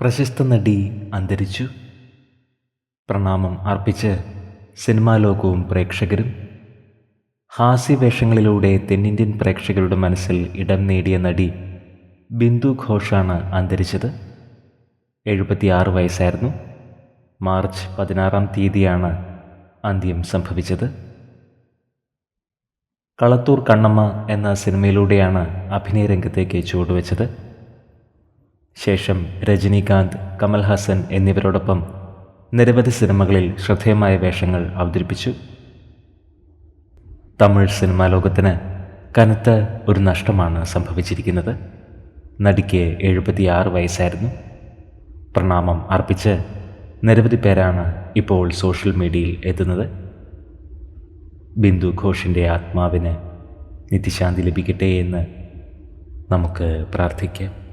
പ്രശസ്ത നടി അന്തരിച്ചു. പ്രണാമം അർപ്പിച്ച് സിനിമാ ലോകവും പ്രേക്ഷകരും. ഹാസ്യവേഷങ്ങളിലൂടെ തെന്നിന്ത്യൻ പ്രേക്ഷകരുടെ മനസ്സിൽ ഇടം നേടിയ നടി ബിന്ദു ഘോഷാണ് അന്തരിച്ചത്. എഴുപത്തിയാറ് വയസ്സായിരുന്നു. മാർച്ച് പതിനാറാം തീയതിയാണ് അന്ത്യം സംഭവിച്ചത്. കളത്തൂർ കണ്ണമ്മ എന്ന സിനിമയിലൂടെയാണ് അഭിനയ രംഗത്തേക്ക് ചുവടുവെച്ചത്. ശേഷം രജനീകാന്ത് കമൽഹാസൻ എന്നിവരോടൊപ്പം നിരവധി സിനിമകളിൽ ശ്രദ്ധേയമായ വേഷങ്ങൾ അവതരിപ്പിച്ചു. തമിഴ് സിനിമാ ലോകത്തിന് കനത്ത ഒരു നഷ്ടമാണ് സംഭവിച്ചിരിക്കുന്നത്. നടിക്ക് എഴുപത്തിയാറ് വയസ്സായിരുന്നു. പ്രണാമം അർപ്പിച്ച് നിരവധി പേരാണ് ഇപ്പോൾ സോഷ്യൽ മീഡിയയിൽ എത്തുന്നത്. ബിന്ദു ഘോഷിന്റെ ആത്മാവിന് നിത്യശാന്തി ലഭിക്കട്ടെ എന്ന് നമുക്ക് പ്രാർത്ഥിക്കാം.